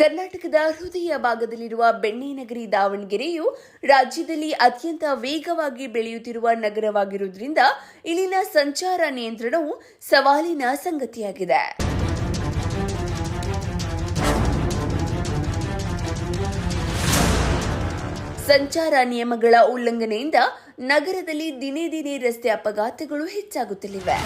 ಕರ್ನಾಟಕದ ಹೃದಯ ಭಾಗದಲ್ಲಿರುವ ಬೆಣ್ಣೆನಗರಿ ದಾವಣಗೆರೆಯು ರಾಜ್ಯದಲ್ಲಿ ಅತ್ಯಂತ ವೇಗವಾಗಿ ಬೆಳೆಯುತ್ತಿರುವ ನಗರವಾಗಿರುವುದರಿಂದ ಇಲ್ಲಿನ ಸಂಚಾರ ನಿಯಂತ್ರಣವು ಸವಾಲಿನ ಸಂಗತಿಯಾಗಿದೆ. ಸಂಚಾರ ನಿಯಮಗಳ ಉಲ್ಲಂಘನೆಯಿಂದ ನಗರದಲ್ಲಿ ದಿನೇ ದಿನೇ ರಸ್ತೆ ಅಪಘಾತಗಳು ಹೆಚ್ಚಾಗುತ್ತಲಿವೆ.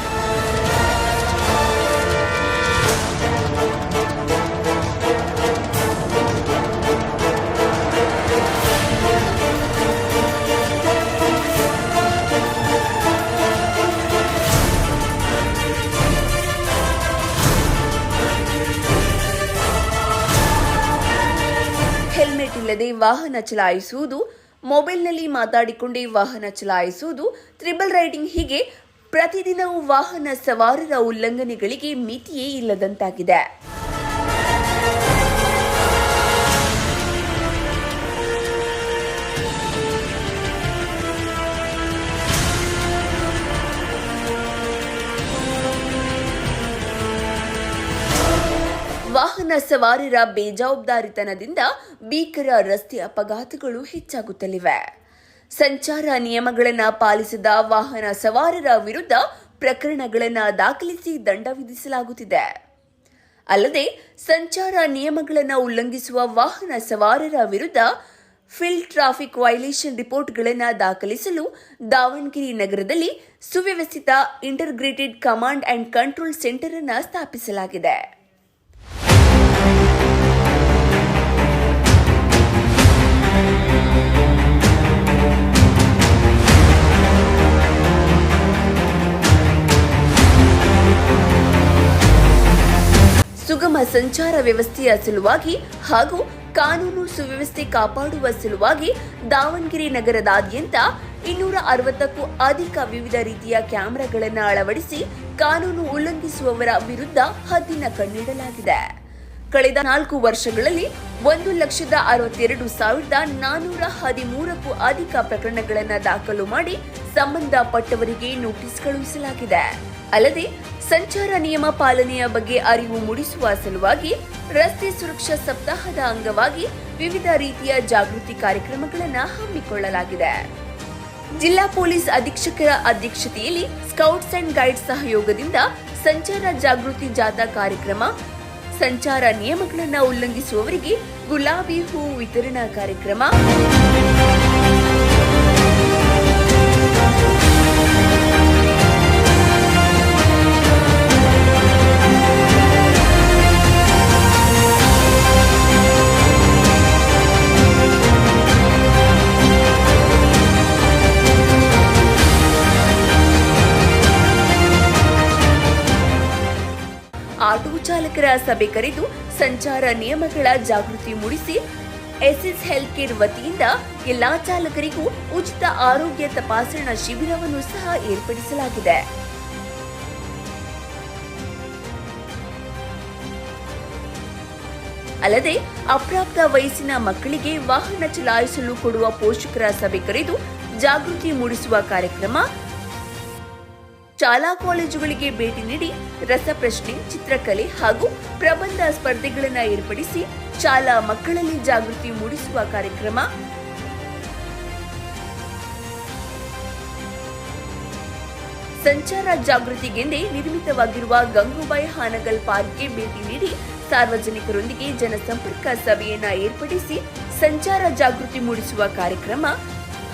ಇಲ್ಲದೆ ವಾಹನ ಚಲಾಯಿಸುವುದು, ಮೊಬೈಲ್ನಲ್ಲಿ ಮಾತಾಡಿಕೊಂಡೇ ವಾಹನ ಚಲಾಯಿಸುವುದು, ತ್ರಿಬಲ್ ರೈಡಿಂಗ್ ಹೀಗೆ ಪ್ರತಿದಿನವೂ ವಾಹನ ಸವಾರರ ಉಲ್ಲಂಘನೆಗಳಿಗೆ ಮಿತಿಯೇ ಇಲ್ಲದಂತಾಗಿದೆ. ವಾಹನ ಸವಾರರ ಬೇಜವಾಬ್ದಾರಿತನದಿಂದ ಭೀಕರ ರಸ್ತೆ ಅಪಘಾತಗಳು ಹೆಚ್ಚಾಗುತ್ತಲಿವೆ. ಸಂಚಾರ ನಿಯಮಗಳನ್ನು ಪಾಲಿಸದ ವಾಹನ ಸವಾರರ ವಿರುದ್ಧ ಪ್ರಕರಣಗಳನ್ನು ದಾಖಲಿಸಿ ದಂಡ ವಿಧಿಸಲಾಗುತ್ತಿದೆ. ಅಲ್ಲದೆ, ಸಂಚಾರ ನಿಯಮಗಳನ್ನು ಉಲ್ಲಂಘಿಸುವ ವಾಹನ ಸವಾರರ ವಿರುದ್ಧ ಫಿಲ್ ಟ್ರಾಫಿಕ್ ವೈಲೇಷನ್ ರಿಪೋರ್ಟ್ಗಳನ್ನು ದಾಖಲಿಸಲು ದಾವಣಗೆರೆ ನಗರದಲ್ಲಿ ಸುವ್ಯವಸ್ಥಿತ integrated command and control centre ಅನ್ನು ಸ್ಥಾಪಿಸಲಾಗಿದೆ. ಸುಗಮ ಸಂಚಾರ ವ್ಯವಸ್ಥೆಯ ಸಲುವಾಗಿ ಹಾಗೂ ಕಾನೂನು ಸುವ್ಯವಸ್ಥೆ ಕಾಪಾಡುವ ಸಲುವಾಗಿ ದಾವಣಗೆರೆ ನಗರದಾದ್ಯಂತ ಇನ್ನೂರ ಅರವತ್ತಕ್ಕೂ ಅಧಿಕ ವಿವಿಧ ರೀತಿಯ ಕ್ಯಾಮೆರಾಗಳನ್ನು ಅಳವಡಿಸಿ ಕಾನೂನು ಉಲ್ಲಂಘಿಸುವವರ ವಿರುದ್ಧ ಹದ್ದಿನ ಕಣ್ಣಿಡಲಾಗಿದೆ. ಕಳೆದ ನಾಲ್ಕು ವರ್ಷಗಳಲ್ಲಿ ಒಂದು ಲಕ್ಷದ ಅರವತ್ತೆರಡು ಸಾವಿರದ ನಾನೂರ ಹದಿಮೂರಕ್ಕೂ ಅಧಿಕ ಪ್ರಕರಣಗಳನ್ನು ದಾಖಲು ಮಾಡಿ ಸಂಬಂಧಪಟ್ಟವರಿಗೆ ನೋಟಿಸ್ ಕಳುಹಿಸಲಾಗಿದೆ. ಅಲ್ಲದೆ ಸಂಚಾರ ನಿಯಮ ಪಾಲನೆಯ ಬಗ್ಗೆ ಅರಿವು ಮೂಡಿಸುವ ಸಲುವಾಗಿ ರಸ್ತೆ ಸುರಕ್ಷಾ ಸಪ್ತಾಹದ ಅಂಗವಾಗಿ ವಿವಿಧ ರೀತಿಯ ಜಾಗೃತಿ ಕಾರ್ಯಕ್ರಮಗಳನ್ನು ಹಮ್ಮಿಕೊಳ್ಳಲಾಗಿದೆ. ಜಿಲ್ಲಾ ಪೊಲೀಸ್ ಅಧೀಕ್ಷಕರ ಅಧ್ಯಕ್ಷತೆಯಲ್ಲಿ ಸ್ಕೌಟ್ಸ್ ಅಂಡ್ ಗೈಡ್ಸ್ ಸಹಯೋಗದಿಂದ ಸಂಚಾರ ಜಾಗೃತಿ ಜಾಥಾ ಕಾರ್ಯಕ್ರಮ, ಸಂಚಾರ ನಿಯಮಗಳನ್ನು ಉಲ್ಲಂಘಿಸುವವರಿಗೆ ಗುಲಾಬಿ ಹೂ ವಿತರಣಾ ಕಾರ್ಯಕ್ರಮ. ಆಟೋ ಚಾಲಕರ ಸಭೆ ಕರೆದು ಸಂಚಾರ ನಿಯಮಗಳ ಜಾಗೃತಿ ಮೂಡಿಸಿ ಎಸ್ಎಸ್ ಹೆಲ್ತ್ ಕೇರ್ ವತಿಯಿಂದ ಎಲ್ಲಾ ಚಾಲಕರಿಗೂ ಉಚಿತ ಆರೋಗ್ಯ ತಪಾಸಣಾ ಶಿಬಿರವನ್ನು ಸಹ ಏರ್ಪಡಿಸಲಾಗಿದೆ. ಅಲ್ಲದೆ ಅಪ್ರಾಪ್ತ ವಯಸ್ಸಿನ ಮಕ್ಕಳಿಗೆ ವಾಹನ ಚಲಾಯಿಸಲು ಕೊಡುವ ಪೋಷಕರ ಸಭೆ ಕರೆದು ಜಾಗೃತಿ ಮೂಡಿಸುವ ಕಾರ್ಯಕ್ರಮ ಶಾಲಾ ಕಾಲೇಜುಗಳಿಗೆ ಭೇಟಿ ನೀಡಿ ರಸಪ್ರಶ್ನೆ, ಚಿತ್ರಕಲೆ ಹಾಗೂ ಪ್ರಬಂಧ ಸ್ಪರ್ಧೆಗಳನ್ನು ಏರ್ಪಡಿಸಿ ಶಾಲಾ ಮಕ್ಕಳಲ್ಲಿ ಜಾಗೃತಿ ಮೂಡಿಸುವ ಕಾರ್ಯಕ್ರಮ. ಸಂಚಾರ ಜಾಗೃತಿಗೆಂದೇ ನಿರ್ಮಿತವಾಗಿರುವ ಗಂಗೂಬಾಯಿ ಹಾನಗಲ್ ಪಾರ್ಕ್ಗೆ ಭೇಟಿ ನೀಡಿ ಸಾರ್ವಜನಿಕರೊಂದಿಗೆ ಜನಸಂಪರ್ಕ ಸಭೆಯನ್ನ ಏರ್ಪಡಿಸಿ ಸಂಚಾರ ಜಾಗೃತಿ ಮೂಡಿಸುವ ಕಾರ್ಯಕ್ರಮ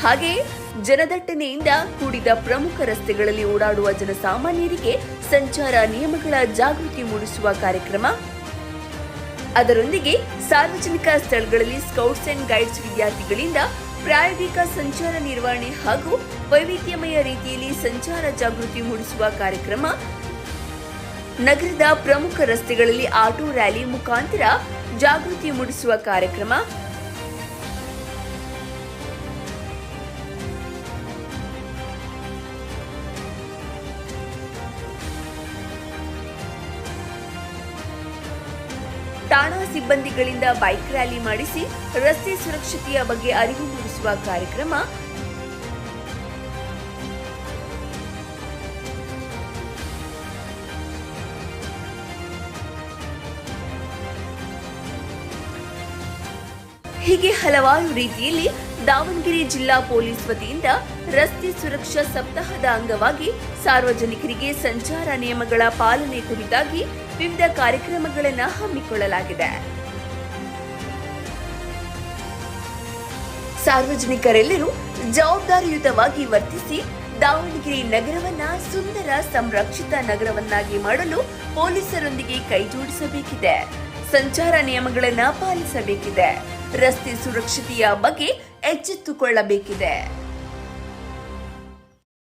ಹಾಗೆಯೇ ಜನದಟ್ಟಣೆಯಿಂದ ಕೂಡಿದ ಪ್ರಮುಖ ರಸ್ತೆಗಳಲ್ಲಿ ಓಡಾಡುವ ಜನಸಾಮಾನ್ಯರಿಗೆ ಸಂಚಾರ ನಿಯಮಗಳ ಜಾಗೃತಿ ಮೂಡಿಸುವ ಕಾರ್ಯಕ್ರಮ. ಅದರೊಂದಿಗೆ ಸಾರ್ವಜನಿಕ ಸ್ಥಳಗಳಲ್ಲಿ ಸ್ಕೌಟ್ಸ್ ಅಂಡ್ ಗೈಡ್ಸ್ ವಿದ್ಯಾರ್ಥಿಗಳಿಂದ ಪ್ರಾಯೋಗಿಕ ಸಂಚಾರ ನಿರ್ವಹಣೆ ಹಾಗೂ ವೈವಿಧ್ಯಮಯ ರೀತಿಯಲ್ಲಿ ಸಂಚಾರ ಜಾಗೃತಿ ಮೂಡಿಸುವ ಕಾರ್ಯಕ್ರಮ. ನಗರದ ಪ್ರಮುಖ ರಸ್ತೆಗಳಲ್ಲಿ ಆಟೋ ರ್ಯಾಲಿ ಮುಖಾಂತರ ಜಾಗೃತಿ ಮೂಡಿಸುವ ಕಾರ್ಯಕ್ರಮ. ಸಿಬ್ಬಂದಿಗಳಿಂದ ಬೈಕ್ ರ್ಯಾಲಿ ಮಾಡಿಸಿ ರಸ್ತೆ ಸುರಕ್ಷತೆಯ ಬಗ್ಗೆ ಅರಿವು ಮೂಡಿಸುವ ಕಾರ್ಯಕ್ರಮ. ಹೀಗೆ ಹಲವಾರು ರೀತಿಯಲ್ಲಿ ದಾವಣಗೆರೆ ಜಿಲ್ಲಾ ಪೊಲೀಸ್ ವತಿಯಿಂದ ರಸ್ತೆ ಸುರಕ್ಷಾ ಸಪ್ತಾಹದ ಅಂಗವಾಗಿ ಸಾರ್ವಜನಿಕರಿಗೆ ಸಂಚಾರ ನಿಯಮಗಳ ಪಾಲನೆ ಕುರಿತಾಗಿ ವಿವಿಧ ಕಾರ್ಯಕ್ರಮಗಳನ್ನು ಹಮ್ಮಿಕೊಳ್ಳಲಾಗಿದೆ. ಸಾರ್ವಜನಿಕರೆಲ್ಲರೂ ಜವಾಬ್ದಾರಿಯುತವಾಗಿ ವರ್ತಿಸಿ ದಾವಣಗೆರೆ ನಗರವನ್ನ ಸುಂದರ ಸಂರಕ್ಷಿತ ನಗರವನ್ನಾಗಿ ಮಾಡಲು ಪೊಲೀಸರೊಂದಿಗೆ ಕೈಜೋಡಿಸಬೇಕಿದೆ ಸಂಚಾರ ನಿಯಮಗಳನ್ನು ಪಾಲಿಸಬೇಕಿದೆ. ರಸ್ತೆ ಸುರಕ್ಷತೆಯ ಬಗ್ಗೆ ಎಚ್ಚೆತ್ತುಕೊಳ್ಳಬೇಕಿದೆ.